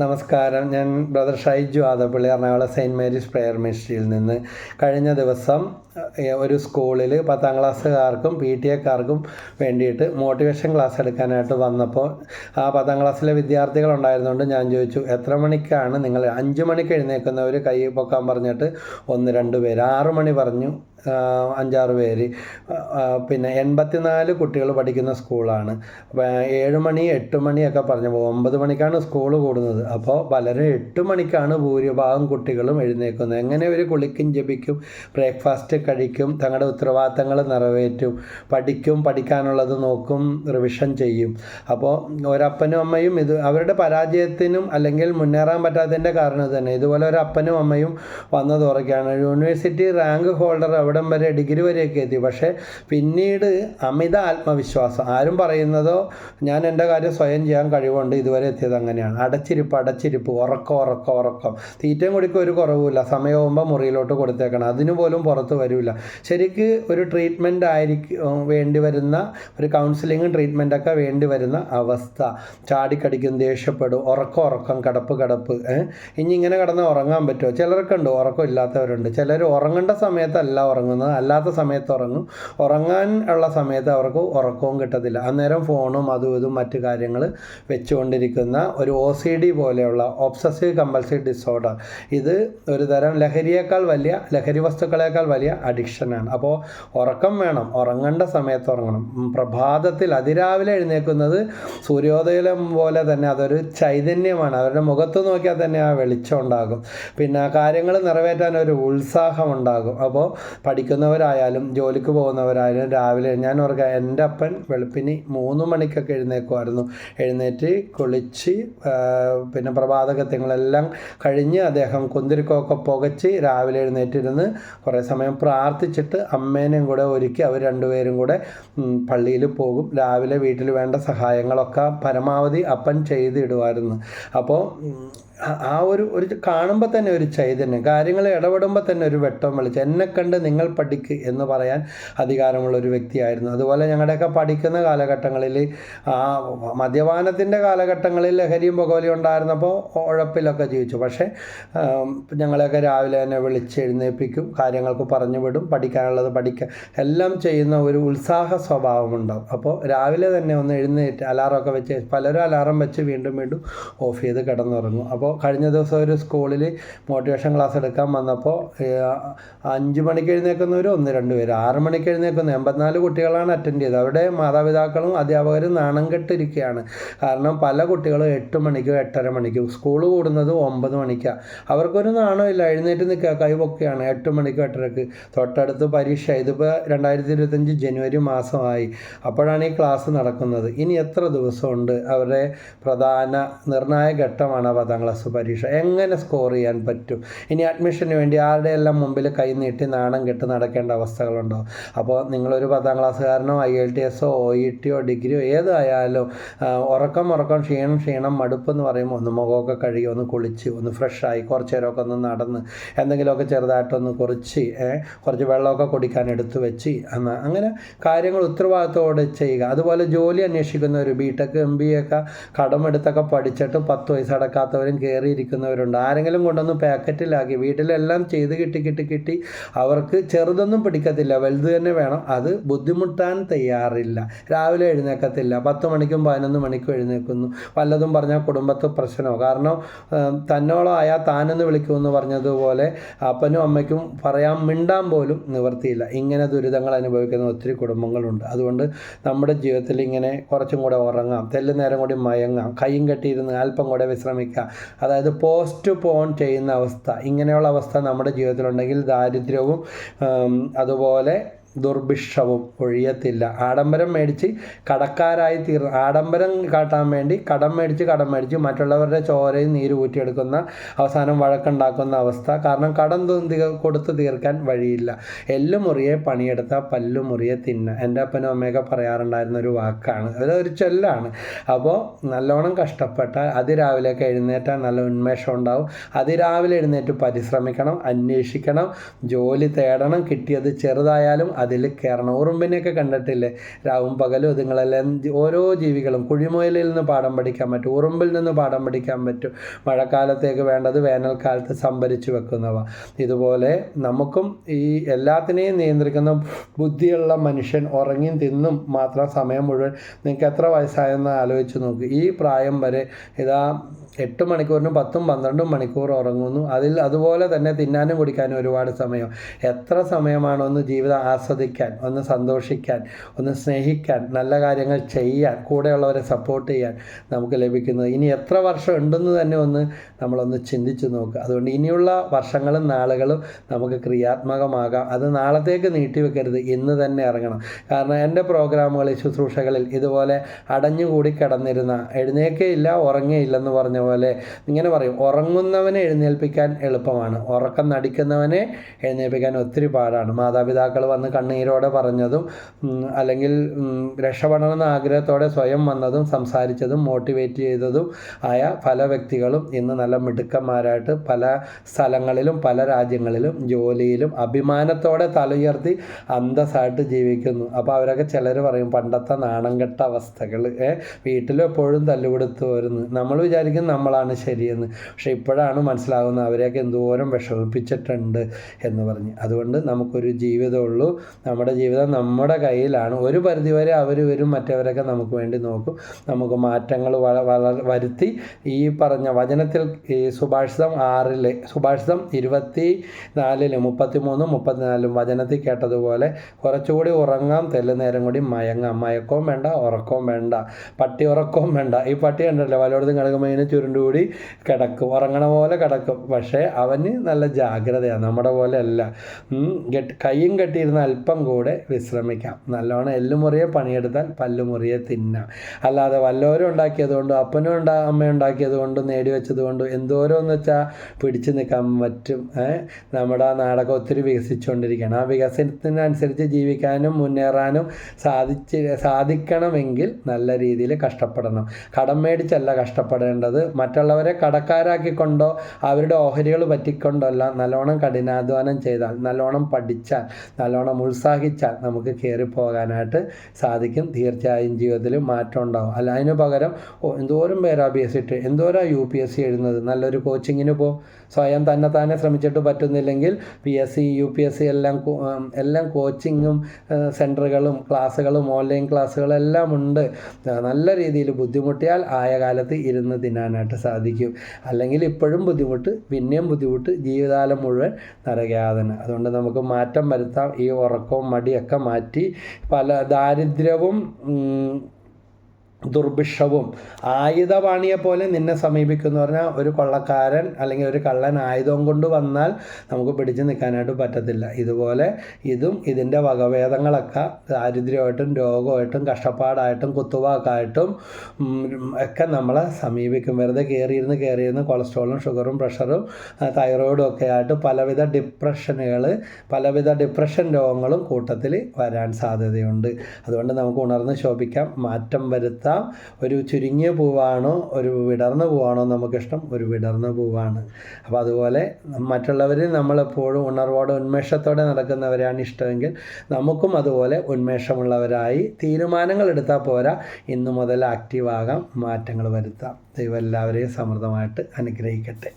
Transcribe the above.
നമസ്കാരം. ഞാൻ brother Shaiju Adappally Ernakulam saint Mary's prayer മിനിസ്ട്രിയിൽ നിന്ന്. കഴിഞ്ഞ ദിവസം ഒരു സ്കൂളിൽ പത്താം ക്ലാസ്സുകാർക്കും പി ടി എക്കാർക്കും വേണ്ടിയിട്ട് മോട്ടിവേഷൻ ക്ലാസ് എടുക്കാനായിട്ട് വന്നപ്പോൾ ആ പത്താം ക്ലാസ്സിലെ വിദ്യാർത്ഥികൾ ഉണ്ടായിരുന്നുകൊണ്ട് ഞാൻ ചോദിച്ചു എത്ര മണിക്കാണ് നിങ്ങൾ അഞ്ച് മണിക്ക് എഴുന്നേൽക്കുന്നവർ കൈ പൊക്കാൻ പറഞ്ഞിട്ട് ഒന്ന് രണ്ട് പേര്. ആറ് മണി പറഞ്ഞു അഞ്ചാറ് പേര്. പിന്നെ എൺപത്തിനാല് കുട്ടികൾ പഠിക്കുന്ന സ്കൂളാണ്. ഏഴ് മണി എട്ട് മണിയൊക്കെ പറഞ്ഞു. ഒമ്പത് മണിക്കാണ് സ്കൂൾ കൂടുന്നത്. അപ്പോൾ പലരും എട്ട് മണിക്കാണ് ഭൂരിഭാഗം കുട്ടികളും എഴുന്നേൽക്കുന്നത്. എങ്ങനെ ഒരു കുളിക്കും ജപിക്കും ബ്രേക്ക്ഫാസ്റ്റ് കഴിക്കും തങ്ങളുടെ ഉത്തരവാദിത്തങ്ങൾ നിറവേറ്റും പഠിക്കും പഠിക്കാനുള്ളത് നോക്കും റിവിഷൻ ചെയ്യും. അപ്പോൾ ഒരപ്പനും അമ്മയും ഇത് അവരുടെ പരാജയത്തിനും അല്ലെങ്കിൽ മുന്നേറാൻ പറ്റാത്തതിന്റെ കാരണം തന്നെ. ഇതുപോലെ ഒരു അപ്പനും അമ്മയും വന്നത് ഉറക്കുകയാണ് യൂണിവേഴ്സിറ്റി റാങ്ക് ഹോൾഡർ അവിടം വരെ ഡിഗ്രി വരെയൊക്കെ എത്തി. പക്ഷേ പിന്നീട് അമിത ആത്മവിശ്വാസം. ആരും പറയുന്നതോ ഞാൻ എന്റെ കാര്യം സ്വയം ചെയ്യാൻ കഴിവുണ്ട് ഇതുവരെ എത്തിയത് അങ്ങനെയാണ്. അടച്ചിരിപ്പ് അടച്ചിരിപ്പ് ഉറക്കം ഉറക്കം ഉറക്കം. തീറ്റയും കുടിക്കും ഒരു കുറവുമില്ല. സമയമാകുമ്പോൾ മുറിയിലോട്ട് കൊടുത്തേക്കണം. അതിനു പോലും പുറത്ത് വരില്ല ശരിക്ക് ഒരു ട്രീറ്റ്മെന്റ് ആയിരിക്കും വേണ്ടി വരുന്ന ഒരു കൗൺസിലിങ്ങും ട്രീറ്റ്മെന്റൊക്കെ വേണ്ടി വരുന്ന അവസ്ഥ. ചാടിക്കടിക്കും ദേഷ്യപ്പെടും ഉറക്കം ഉറക്കം കടപ്പ് കടപ്പ് ഇനി ഇങ്ങനെ കിടന്ന് ഉറങ്ങാൻ പറ്റുമോ ചിലർക്കുണ്ട് ഉറക്കം ഇല്ലാത്തവരുണ്ട്. ചിലർ ഉറങ്ങേണ്ട സമയത്തല്ല ഉറങ്ങുന്നത്. അല്ലാത്ത സമയത്ത് ഉറങ്ങും. ഉറങ്ങാൻ ഉള്ള സമയത്ത് അവർക്ക് ഉറക്കവും കിട്ടത്തില്ല. അന്നേരം ഫോണും അതും ഇതും മറ്റു കാര്യങ്ങൾ വെച്ചുകൊണ്ടിരിക്കുന്ന ഒരു ഒ സി ഡി പോലെയുള്ള ഒബ്സസീവ് കമ്പൽസീവ് ഡിസോർഡർ ഇത് ഒരു തരം ലഹരിയേക്കാൾ വലിയ ലഹരി വസ്തുക്കളേക്കാൾ വലിയ അഡിക്ഷനാണ് അപ്പോൾ ഉറക്കം വേണം ഉറങ്ങേണ്ട സമയത്ത് ഉറങ്ങണം. പ്രഭാതത്തിൽ അതിരാവിലെ എഴുന്നേൽക്കുന്നത് സൂര്യോദയം പോലെ തന്നെ അതൊരു ചൈതന്യമാണ്. അവരുടെ മുഖത്ത് നോക്കിയാൽ തന്നെ ആ വെളിച്ചം ഉണ്ടാകും. പിന്നെ ആ കാര്യങ്ങൾ നിറവേറ്റാൻ ഒരു ഉത്സാഹം ഉണ്ടാകും. അപ്പോൾ പഠിക്കുന്നവരായാലും ജോലിക്ക് പോകുന്നവരായാലും രാവിലെ ഞാൻ ഓർക്കുക എന്റെ അപ്പൻ വെളുപ്പിന് മൂന്ന് മണിക്കൊക്കെ എഴുന്നേക്കുമായിരുന്നു എഴുന്നേറ്റ് കുളിച്ച് പിന്നെ പ്രഭാതകത്യങ്ങളെല്ലാം കഴിഞ്ഞ് അദ്ദേഹം കുന്തിരിക്കൊക്കെ പുകച്ച് രാവിലെ എഴുന്നേറ്റിരുന്ന് കുറേ സമയം പ്രാർത്ഥിച്ചിട്ട് അമ്മേനെയും കൂടെ ഒരുക്കി അവർ രണ്ടുപേരും കൂടെ പള്ളിയിൽ പോകും. രാവിലെ വീട്ടിൽ വേണ്ട സഹായങ്ങളൊക്കെ പരമാവധി അപ്പൻ ചെയ്തിടുമായിരുന്നു. അപ്പോൾ ആ- ഒരു ഒരു കാണുമ്പോൾ തന്നെ ഒരു ചൈതന്യം കാര്യങ്ങൾ ഇടപെടുമ്പോൾ തന്നെ ഒരു വെട്ടം വിളിച്ച്. എന്നെ കണ്ട് നിങ്ങൾ പഠിക്ക് എന്ന് പറയാൻ അധികാരമുള്ള ഒരു വ്യക്തിയായിരുന്നു. അതുപോലെ ഞങ്ങളുടെയൊക്കെ പഠിക്കുന്ന കാലഘട്ടങ്ങളിൽ ആ മദ്യപാനത്തിന്റെ കാലഘട്ടങ്ങളിൽ ലഹരിയും പുകവലിയും ഉണ്ടായിരുന്നപ്പോൾ ഉഴപ്പിലൊക്കെ ജീവിച്ചു. പക്ഷേ ഞങ്ങളെയൊക്കെ രാവിലെ തന്നെ വിളിച്ച് എഴുന്നേൽപ്പിക്കും കാര്യങ്ങൾക്ക് പറഞ്ഞു വിടും പഠിക്കാനുള്ളത് പഠിക്കുക എല്ലാം ചെയ്യുന്ന ഒരു ഉത്സാഹ സ്വഭാവമുണ്ടാവും അപ്പോൾ രാവിലെ തന്നെ ഒന്ന് എഴുന്നേറ്റ് അലാറമൊക്കെ വെച്ച് പലരും അലാറം വെച്ച് വീണ്ടും വീണ്ടും ഓഫ് ചെയ്ത് കിടന്നുറങ്ങും. അപ്പോൾ കഴിഞ്ഞ ദിവസം ഒരു സ്കൂളിൽ മോട്ടിവേഷൻ ക്ലാസ് എടുക്കാൻ വന്നപ്പോൾ അഞ്ച് മണിക്ക് എഴുന്നേൽക്കുന്നവർ ഒന്ന് രണ്ട് പേര് ആറ് മണിക്ക് എഴുന്നേൽക്കുന്ന എൺപത്തിനാല് കുട്ടികളാണ് അറ്റൻഡ് ചെയ്തത്. അവിടെ മാതാപിതാക്കളും അധ്യാപകരും നാണം കെട്ടിരിക്കുകയാണ്. കാരണം പല കുട്ടികളും എട്ട് മണിക്കോ എട്ടര മണിക്കോ സ്കൂൾ കൂടുന്നത് ഒമ്പത് മണിക്കാണ് അവർക്കൊരു നാണമില്ല എഴുന്നേറ്റ് നിൽക്കുക കൈവൊക്കെയാണ് എട്ട് മണിക്കോ എട്ടരക്ക്. തൊട്ടടുത്ത് പരീക്ഷ ഇതിപ്പോൾ രണ്ടായിരത്തി ഇരുപത്തഞ്ച് ജനുവരി മാസമായി. അപ്പോഴാണ് ഈ ക്ലാസ് നടക്കുന്നത്. ഇനി എത്ര ദിവസമുണ്ട്? അവരുടെ പ്രധാന നിർണായക ഘട്ടമാണ് പത്താം ക്ലാസ് പരീക്ഷ. എങ്ങനെ സ്കോർ ചെയ്യാൻ പറ്റും? ഇനി അഡ്മിഷന് വേണ്ടി ആരുടെ എല്ലാം മുമ്പിൽ കൈ നീട്ടി നാണം കെട്ട് നടക്കേണ്ട അവസ്ഥകളുണ്ടോ? അപ്പോൾ നിങ്ങളൊരു പത്താം ക്ലാസ്സുകാരനോ ഐ എൽ ടി എസോ ഒ ഇ ടിയോ ഡിഗ്രിയോ ഏതായാലും ഉറക്കം ഉറക്കം ക്ഷീണം ക്ഷീണം മടുപ്പ് എന്ന് പറയുമ്പോൾ ഒന്ന് മുഖമൊക്കെ കഴുകി ഒന്ന് കുളിച്ച് ഒന്ന് ഫ്രഷായി കുറച്ച് നേരമൊക്കെ ഒന്ന് നടന്ന് എന്തെങ്കിലുമൊക്കെ ചെറുതായിട്ടൊന്ന് കുറിച്ച് കുറച്ച് വെള്ളമൊക്കെ കുടിക്കാൻ എടുത്തു വെച്ച് എന്നാൽ അങ്ങനെ കാര്യങ്ങൾ ഉത്തരവാദിത്തോടെ ചെയ്യുക. അതുപോലെ ജോലി അന്വേഷിക്കുന്നവർ ബി ടെക് എം ബി ഒക്കെ കടമെടുത്തൊക്കെ പഠിച്ചിട്ട് പത്ത് വയസ്സ് അടക്കാത്തവരും കയറിയിരിക്കുന്നവരുണ്ട് ആരെങ്കിലും കൊണ്ടൊന്ന് പാക്കറ്റിലാക്കി വീട്ടിലെല്ലാം ചെയ്ത് കിട്ടി കിട്ടി കിട്ടി അവർക്ക് ചെറുതൊന്നും പിടിക്കത്തില്ല. വലുത് തന്നെ വേണം. അത് ബുദ്ധിമുട്ടാൻ തയ്യാറില്ല. രാവിലെ എഴുന്നേക്കത്തില്ല. പത്ത് മണിക്കും പതിനൊന്ന് മണിക്കും എഴുന്നേൽക്കുന്നു വല്ലതും പറഞ്ഞാൽ കുടുംബത്തെ പ്രശ്നമോ? കാരണം തന്നോളം ആയാൽ താനെന്ന് വിളിക്കുമെന്ന് പറഞ്ഞതുപോലെ അപ്പനും അമ്മയ്ക്കും പറയാൻ മിണ്ടാൻ പോലും നിവർത്തിയില്ല. ഇങ്ങനെ ദുരിതങ്ങൾ അനുഭവിക്കുന്ന ഒത്തിരി കുടുംബങ്ങളുണ്ട്. അതുകൊണ്ട് നമ്മുടെ ജീവിതത്തിൽ ഇങ്ങനെ കുറച്ചും കൂടെ ഉറങ്ങാം. തെല്ല് നേരം കൂടി മയങ്ങാം. കൈയും കെട്ടിയിരുന്ന് അല്പം കൂടെ വിശ്രമിക്കാം. അതായത് പോസ്റ്റ് പോൺ ചെയ്യുന്ന അവസ്ഥ. ഇങ്ങനെയുള്ള അവസ്ഥ നമ്മുടെ ജീവിതത്തിലുണ്ടെങ്കിൽ ദാരിദ്ര്യവും അതുപോലെ ദുർഭിക്ഷവും ഒഴിയത്തില്ല. ആഡംബരം മേടിച്ച് കടക്കാരായി തീർ ആഡംബരം കാട്ടാൻ വേണ്ടി കടം മേടിച്ച് കടം മേടിച്ച് മറ്റുള്ളവരുടെ ചോരയും നീര് ഊറ്റിയെടുക്കുന്ന അവസാനം വഴക്കുണ്ടാക്കുന്ന അവസ്ഥ. കാരണം കടം കൊടുത്ത് തീർക്കാൻ വഴിയില്ല. എല്ലു മുറിയെ പണിയെടുത്ത പല്ലു മുറിയെ തിന്ന. എന്റെ അപ്പനും അമ്മയൊക്കെ പറയാറുണ്ടായിരുന്ന ഒരു വാക്കാണ്. അതൊരു ചൊല്ലാണ്. അപ്പോൾ നല്ലോണം കഷ്ടപ്പെട്ടാൽ അതിരാവിലെയൊക്കെ എഴുന്നേറ്റാൽ നല്ല ഉന്മേഷം ഉണ്ടാവും. അതിരാവിലെ എഴുന്നേറ്റ് പരിശ്രമിക്കണം അന്വേഷിക്കണം ജോലി തേടണം. കിട്ടിയത് ചെറുതായാലും അതിൽ കയറണം ഉറുമ്പിനെയൊക്കെ കണ്ടിട്ടില്ലേ? രാവും പകലും അതുങ്ങളെല്ലാം ഓരോ ജീവികളും കുഴിമുയലിൽ നിന്ന് പാഠം പഠിക്കാൻ പറ്റും ഉറുമ്പിൽ നിന്ന് പാഠം പഠിക്കാൻ പറ്റും. മഴക്കാലത്തേക്ക് വേണ്ടത് വേനൽക്കാലത്ത് സംഭരിച്ചു വെക്കുന്നവ. ഇതുപോലെ നമുക്കും ഈ എല്ലാത്തിനെയും നിയന്ത്രിക്കുന്ന ബുദ്ധിയുള്ള മനുഷ്യൻ ഉറങ്ങിയും തിന്നും മാത്രം സമയം മുഴുവൻ നിങ്ങൾക്ക് എത്ര വയസ്സായെന്ന് ആലോചിച്ച് നോക്ക്. ഈ പ്രായം വരെ ഇതാ എട്ട് മണിക്കൂറിനും പത്തും പന്ത്രണ്ടും മണിക്കൂർ ഉറങ്ങുന്നു. അതിൽ അതുപോലെ തന്നെ തിന്നാനും കുടിക്കാനും ഒരുപാട് സമയം. എത്ര സമയമാണോ ഒന്ന് ജീവിതം ആസ്വദിക്കാൻ ഒന്ന് സന്തോഷിക്കാൻ ഒന്ന് സ്നേഹിക്കാൻ നല്ല കാര്യങ്ങൾ ചെയ്യാൻ കൂടെയുള്ളവരെ സപ്പോർട്ട് ചെയ്യാൻ നമുക്ക് ലഭിക്കുന്നത്. ഇനി എത്ര വർഷം ഉണ്ടെന്ന് തന്നെ ഒന്ന് നമ്മളൊന്ന് ചിന്തിച്ച് നോക്കുക അതുകൊണ്ട് ഇനിയുള്ള വർഷങ്ങളും നാളുകളും നമുക്ക് ക്രിയാത്മകമാകാം. അത് നാളത്തേക്ക് നീട്ടിവെക്കരുത്. ഇന്ന് തന്നെ ഇറങ്ങണം. കാരണം എന്റെ പ്രോഗ്രാമുകളിൽ ശുശ്രൂഷകളിൽ ഇതുപോലെ അടഞ്ഞുകൂടി കിടന്നിരുന്ന എഴുന്നേക്കേയില്ല ഉറങ്ങേയില്ലെന്ന് പറഞ്ഞ പോലെ ഇങ്ങനെ പറയും. ഉറങ്ങുന്നവനെ എഴുന്നേൽപ്പിക്കാൻ എളുപ്പമാണ്. ഉറക്കം നടിക്കുന്നവനെ എഴുന്നേൽപ്പിക്കാൻ ഒത്തിരി പാടാണ്. മാതാപിതാക്കൾ വന്ന് കണ്ണീരോടെ പറഞ്ഞതും അല്ലെങ്കിൽ രക്ഷപ്പെടണമെന്ന ആഗ്രഹത്തോടെ സ്വയം വന്നതും സംസാരിച്ചതും മോട്ടിവേറ്റ് ചെയ്തതും ആയ പല വ്യക്തികളും ഇന്ന് നല്ല മിടുക്കന്മാരായിട്ട് പല സ്ഥലങ്ങളിലും പല രാജ്യങ്ങളിലും ജോലിയിലും അഭിമാനത്തോടെ തലയുയർത്തി അന്തസ്സായിട്ട് ജീവിക്കുന്നു. അപ്പോൾ അവരൊക്കെ ചിലർ പറയും പണ്ടത്തെ നാണം കെട്ട അവസ്ഥകൾ വീട്ടിലും എപ്പോഴും തല്ലുകൊടുത്ത് വരുന്നു. നമ്മൾ വിചാരിക്കും നമ്മളാണ് ശരിയെന്ന്. പക്ഷെ ഇപ്പോഴാണ് മനസ്സിലാകുന്നത് അവരെയൊക്കെ എന്തോരം വിഷമിപ്പിച്ചിട്ടുണ്ട് എന്ന് പറഞ്ഞ്. അതുകൊണ്ട് നമുക്കൊരു ജീവിതമുള്ളൂ. നമ്മുടെ ജീവിതം നമ്മുടെ കയ്യിലാണ്. ഒരു പരിധിവരെ അവർ വരും മറ്റവരൊക്കെ നമുക്ക് വേണ്ടി നോക്കും. നമുക്ക് മാറ്റങ്ങൾ വരുത്തി ഈ പറഞ്ഞ വചനത്തിൽ ഈ സുഭാഷിതം ആറിലെ സുഭാഷിതം ഇരുപത്തി നാലിൽ മുപ്പത്തി മൂന്നും മുപ്പത്തിനാലും വചനത്തിൽ കേട്ടതുപോലെ കുറച്ചുകൂടി ഉറങ്ങാം തെല്ലുനേരം കൂടി മയങ്ങാം. മയക്കവും വേണ്ട ഉറക്കവും വേണ്ട. പട്ടി ഉറക്കവും വേണ്ട. ഈ പട്ടി കണ്ടല്ലോ പലയിടത്തും കിടക്കുമ്പോൾ ഇതിന് ചുരുണ്ടുകൂടി കിടക്കും. ഉറങ്ങണ പോലെ കിടക്കും. പക്ഷേ അവന് നല്ല ജാഗ്രതയാണ് നമ്മുടെ പോലെ അല്ല. കൈയും കെട്ടിയിരുന്ന അല്പം കൂടെ വിശ്രമിക്കാം. നല്ലോണം എല്ലുമുറിയെ പണിയെടുത്താൽ പല്ലുമുറിയെ തിന്നാം. അല്ലാതെ വല്ലവരും ഉണ്ടാക്കിയത് കൊണ്ടും അപ്പനും ഉണ്ടാ അമ്മ ഉണ്ടാക്കിയത് കൊണ്ടും നേടിവെച്ചത് കൊണ്ടും എന്തോരോന്ന് വെച്ചാൽ പിടിച്ചു നിൽക്കാൻ പറ്റും? നമ്മുടെ ആ നാടൊക്കെ ഒത്തിരി വികസിച്ചുകൊണ്ടിരിക്കുകയാണ്. ആ വികസനത്തിനനുസരിച്ച് ജീവിക്കാനും മുന്നേറാനും സാധിച്ച് സാധിക്കണമെങ്കിൽ നല്ല രീതിയിൽ കഷ്ടപ്പെടണം. കടം മേടിച്ചല്ല കഷ്ടപ്പെടേണ്ടത്. മറ്റുള്ളവരെ കടക്കാരാക്കിക്കൊണ്ടോ അവരുടെ ഓഹരികൾ പറ്റിക്കൊണ്ടോ അല്ല നല്ലോണം കഠിനാധ്വാനം ചെയ്താൽ നല്ലോണം പഠിച്ചാൽ നല്ലോണം ഉത്സാഹിച്ചാൽ നമുക്ക് കയറി പോകാനായിട്ട് സാധിക്കും. തീർച്ചയായും ജീവിതത്തിൽ മാറ്റം ഉണ്ടാവും. അല്ല അതിന് പകരം എന്തോരം പേരാ പി എസ് ഇട്ട് എന്തോരാ യു പി എസ് സി എഴുതുന്നത്? നല്ലൊരു കോച്ചിങ്ങിന് പോ. സ്വയം തന്നെ തന്നെ ശ്രമിച്ചിട്ട് പറ്റുന്നില്ലെങ്കിൽ P S C U P S C എല്ലാം എല്ലാം കോച്ചിങ്ങും സെന്ററുകളും ക്ലാസ്സുകളും ഓൺലൈൻ ക്ലാസ്സുകളും എല്ലാം ഉണ്ട്. നല്ല രീതിയിൽ ബുദ്ധിമുട്ടിയാൽ ആയ കാലത്ത് ഇരുന്ന് തിന്നാനായിട്ട് സാധിക്കും. അല്ലെങ്കിൽ ഇപ്പോഴും ബുദ്ധിമുട്ട് പിന്നെയും ബുദ്ധിമുട്ട് ജീവിതകാലം മുഴുവൻ നരകയാതന അതുകൊണ്ട് നമുക്ക് മാറ്റം വരുത്താം. ഈ ഉറക്കവും മടിയൊക്കെ മാറ്റി പല ദാരിദ്ര്യവും ദുർഭിക്ഷവും. ആയുധപാണിയെ പോലെ നിന്നെ സമീപിക്കുന്നു പറഞ്ഞാൽ ഒരു കൊള്ളക്കാരൻ അല്ലെങ്കിൽ ഒരു കള്ളൻ ആയുധം കൊണ്ട് വന്നാൽ നമുക്ക് പിടിച്ചു നിൽക്കാനായിട്ട് പറ്റത്തില്ല. ഇതുപോലെ ഇതും ഇതിന്റെ വകഭേദങ്ങളൊക്കെ ദാരിദ്ര്യമായിട്ടും രോഗമായിട്ടും കഷ്ടപ്പാടായിട്ടും കുത്തുവാക്കായിട്ടും ഒക്കെ നമ്മളെ സമീപിക്കും. വെറുതെ കയറിയിരുന്ന് കയറിയിരുന്ന് കൊളസ്ട്രോളും ഷുഗറും പ്രഷറും തൈറോയിഡും ഒക്കെ ആയിട്ട് പലവിധ ഡിപ്രഷനുകൾ പലവിധ ഡിപ്രഷൻ രോഗങ്ങളും കൂട്ടത്തിൽ വരാൻ സാധ്യതയുണ്ട്. അതുകൊണ്ട് നമുക്ക് ഉണർന്ന് ശോഭിക്കാം. മാറ്റം വരുത്താം. ഒരു ചുരുങ്ങിയ പൂവാണോ ഒരു വിടർന്ന പൂവാണോ നമുക്കിഷ്ടം ഒരു വിടർന്ന പൂവാണ്. അപ്പോൾ അതുപോലെ മറ്റുള്ളവരിൽ നമ്മളെപ്പോഴും ഉണർവോടെ ഉന്മേഷത്തോടെ നടക്കുന്നവരാണ് ഇഷ്ടമെങ്കിൽ നമുക്കും അതുപോലെ ഉന്മേഷമുള്ളവരായി തീരുമാനങ്ങൾ എടുത്താൽ പോരാ. ഇന്നു മുതൽ ആക്റ്റീവാകാം മാറ്റങ്ങൾ വരുത്താം. ദൈവം എല്ലാവരെയും സമൃദ്ധമായിട്ട് അനുഗ്രഹിക്കട്ടെ.